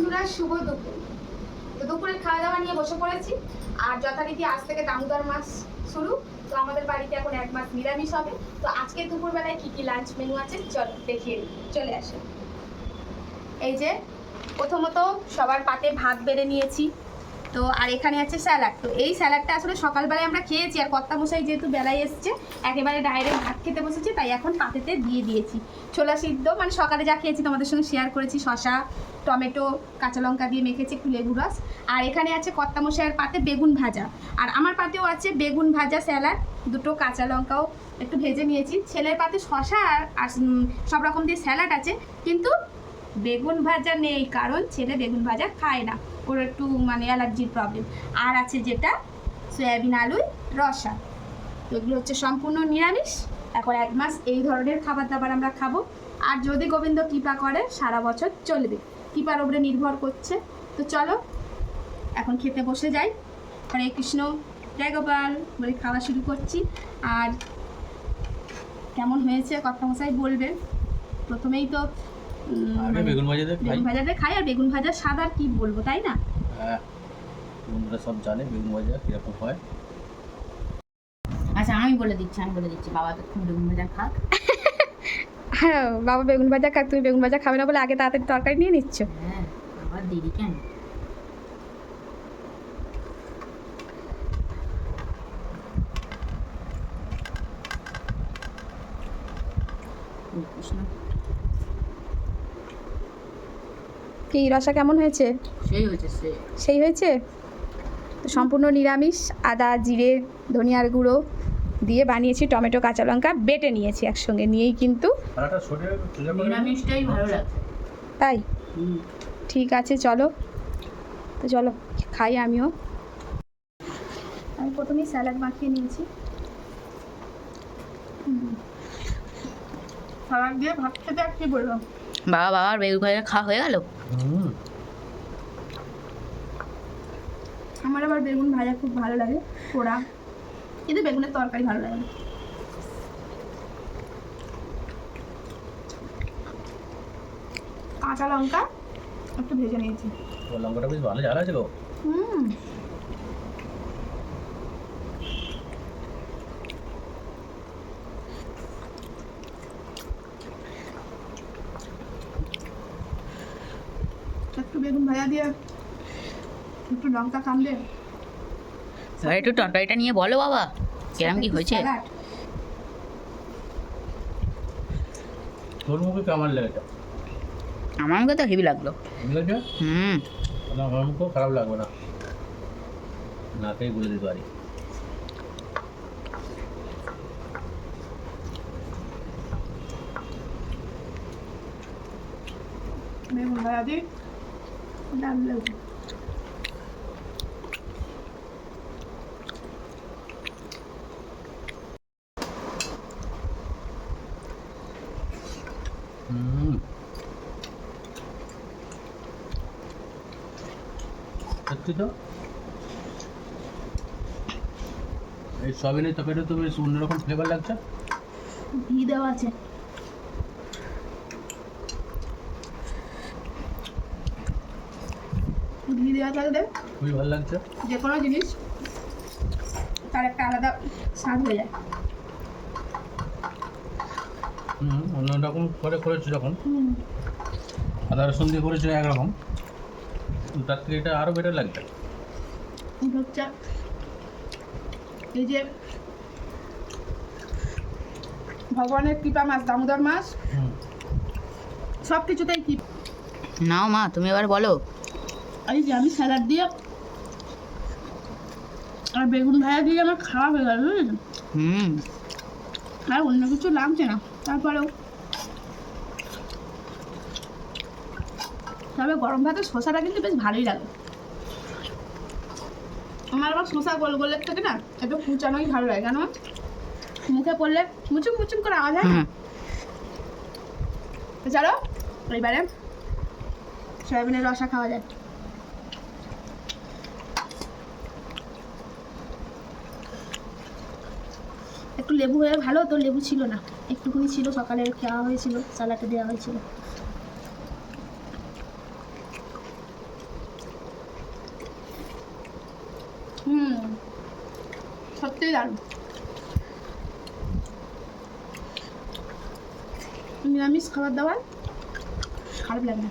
বন্ধুরা, শুভ দুপুর। তো দুপুরের খাওয়া দাওয়া নিয়ে বসে পড়েছি। আর যথারীতি আজ থেকে দামোদর মাস শুরু। তো আমাদের বাড়িতে এখন এক মাস নিরামিষ হবে। তো আজকে দুপুরবেলায় কি কি লাঞ্চ মেনু আছে? চল, দেখিয়ে চলে আসে। এই যে, প্রথমত সবার পাতে ভাত বেড়ে নিয়েছি। তো আর এখানে আছে স্যালাড। তো এই স্যালাডটা আসলে সকালবেলায় আমরা খেয়েছি আর কর্তা মশাই যেহেতু বেলায় এসছে, একেবারে ডাইরেক্ট ভাত খেতে বসেছি, তাই এখন পাতেতে দিয়ে দিয়েছি। ছোলা সিদ্ধ মানে সকালে যা খেয়েছি তোমাদের সঙ্গে শেয়ার করেছি শশা টমেটো, কাঁচা লঙ্কা দিয়ে মেখেছি লেবু রস। আর এখানে আছে কর্তা মশাইয়ের পাতে বেগুন ভাজা। আর আমার পাতেও আছে বেগুন ভাজা স্যালাড, দুটো কাঁচা লঙ্কাও একটু ভেজে নিয়েছি। ছেলের পাতে শশা আর সব রকম দিয়ে স্যালাড আছে, কিন্তু বেগুন ভাজা নেই, কারণ ছেলে বেগুন ভাজা খায় না। ওর একটু মানে অ্যালার্জির প্রবলেম আর আছে যেটা, সয়াবিন আলুর রসা। তো এগুলো হচ্ছে সম্পূর্ণ নিরামিষ। এখন এক মাস এই ধরনের খাবার দাবার আমরা খাব। আর যদি গোবিন্দ কৃপা করে, সারা বছর চলবে। কৃপার ওপরে নির্ভর করছে। তো চলো, এখন খেতে বসে যাই। হরে কৃষ্ণ, জয় গোপাল বলে খাওয়া শুরু করছি। আর কেমন হয়েছে কথা মশাই বলবে প্রথমেই তো আগে মানে- বেগুন ভাজা দিয়ে খাই। বেগুন ভাজাটা খাই আর বেগুন ভাজা স্বাদ আর কি বলব তাই না? হ্যাঁ বন্ধুরা সব জানে বেগুন ভাজা কীরকম হয়। আচ্ছা আমি বলে দিচ্ছি আমি বলে দিচ্ছি বাবাকে খুব বেগুন ভাজা খাক। হ্যাঁ বাবা বেগুন ভাজা খাক তুমি বেগুন ভাজা খাবে না বলে আগে তাড়াতাড়ি তরকারি নিয়ে নিচ্ছ। হ্যাঁ আবার দেরি কেন? কৃষ্ণ কি রসা কেমন হয়েছে? সেই হয়েছে সেই। হয়েছে? তো সম্পূর্ণ নিরামিষ আদা জিরে ধনিয়ার গুঁড়ো দিয়ে বানিয়েছি টমেটো কাঁচা লঙ্কা বেটে নিয়েছি একসঙ্গে নিয়েই কিন্তু নিরামিষটাই ভালো লাগছে। তাই? ঠিক আছে চলো। তো চলো খাই আমিও। আমি প্রথমেই স্যালাড মাখিয়ে নিয়েছি। স্যালাড দিয়ে ভাত খেতে আর কি বলব? বাবা বাবার বেগুন ভাজা খাওয়া হয়ে গেল? আমার আবার বেগুন ভাজা খুব ভালো লাগে পোড়া। কিন্তু বেগুনের তরকারি ভালো লাগে। কাঁচা লঙ্কা একটু ভেজে নিয়েছি। লঙ্কাটা বেশ ভালো ঝাল আছে গো। হুম। একটু বেগুন ভাজা দিয়ে একটু লঙ্কা কামড়ে। এবার একটু তরকারিটা নিয়ে বলো বাবা কিরম কি হয়েছে? তোর মুখে কেমন লেগেছে আমার মুখে তো হেভি লাগল। হুম। আমার মুখেও খারাপ লাগবে না। নাকেই বলে দিতে পারি। বেগুন ভাজা দিয়ে সত্যি তো এই সবিনের তো বেশ অন্যরকম ফ্লেভার লাগছে। ঘি দেওয়া আছে। ঘি দেওয়া থাকলে খুবই ভালো লাগছে। যে কোনো জিনিস তার একটা আলাদা স্বাদ হয়ে যায়। হুম অন্য রকম করে করেছ যখন। আদা রসুন দিয়ে করেছ একরকম। তার থেকে এটা আরও বেটার লাগবে। হচ্ছে এই যে ভগবানের কৃপা মাছ দামোদর মাছ সব কিছুতেই কি নাও মা তুমি এবার বলো। এই যে আমি স্যালাড দিয়ে আর বেগুন ভাজা দিয়ে আমার খাওয়া হয়ে গেল বুঝলি হুম। আর অন্য কিছু লাগছে না। তারপরেও তবে গরম ভাতে শশাটা কিন্তু বেশ ভালোই লাগে। আমার আবার শসা গোল গোলের থেকে না একটু কুচানোই ভালো লাগে কেন মুখে পড়লে মুচুম মুচুক করে আওয়াজ হয়। তো চলো এবারে সয়াবিনের রসা খাওয়া যায়। একটু লেবু হয়ে ভালো তো লেবু ছিল না। একটুখানি ছিল সকালে খাওয়া হয়েছিল সালাতে দেওয়া হয়েছিল। হুম সত্যিই দারুণ। নিরামিষ খাবার দাবার খারাপ লাগে না।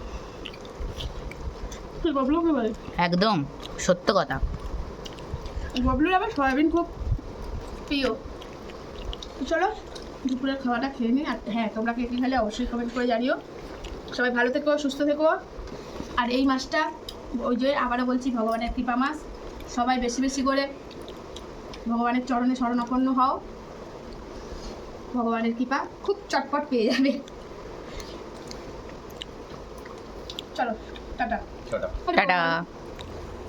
একদম সত্য কথা। ববলুর আবার সয়াবিন খুব প্রিয়। চলো দুপুরের খাওয়াটা খেয়ে নিই। আর হ্যাঁ তোমরা কে কী খেলে অবশ্যই কমেন্ট করে জানিও। সবাই ভালো থেকো সুস্থ থেকো। আর এই মাসটা ওই যে আবারও বলছি ভগবানের কৃপা মাস। সবাই বেশি বেশি করে ভগবানের চরণে শরণাপন্ন হও। ভগবানের কৃপা খুব চটপট পেয়ে যাবে। চলো টাটা। টাটা।